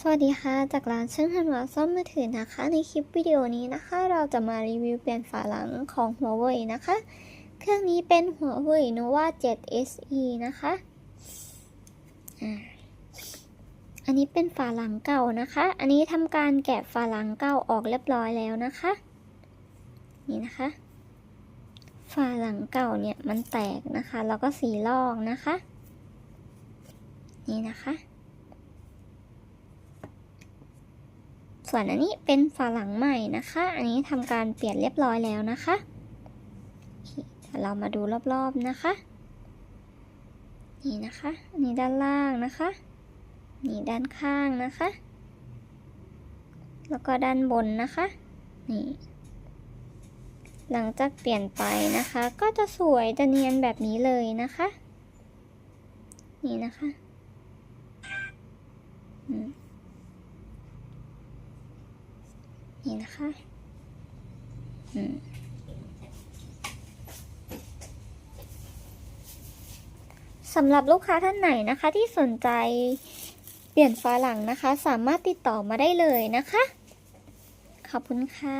สวัสดีค่ะ จากร้านช่างธันวาซ่อมมือถือนะคะ ในคลิปวิดีโอนี้นะคะ เราจะมารีวิวเปลี่ยนฝาหลังของหัวเว่ยนะคะ เครื่องนี้เป็นหัวเว่ย nova 7 se นะคะอันนี้เป็นฝาหลังเก่านะคะ อันนี้ทำการแกะฝาหลังเก่าออกเรียบร้อยแล้วนะคะ นี่นะคะ ฝาหลังเก่าเนี่ยมันแตกนะคะ แล้วก็สีลอกนะคะ นี่นะคะ ส่วนอันนี้เป็นฝาหลังใหม่นะคะ อันนี้ทำการเปลี่ยนเรียบร้อยแล้วนะคะเดี๋ยวเรามาดูรอบๆนะคะ นี่นะคะนนี้ด้านล่างนะคะ นี่ด้านข้างนะคะ แล้วก็ด้านบนนะคะ นี่ หลังจากเปลี่ยนไปนะคะ ก็จะสวยจะเนียนแบบนี้เลยนะคะ นี่นะคะ อืม นี่นะคะอืมสำหรับลูกค้าท่านไหนนะคะที่สนใจเปลี่ยนฝาหลังนะคะ สามารถติดต่อมาได้เลยนะคะ ขอบคุณค่ะ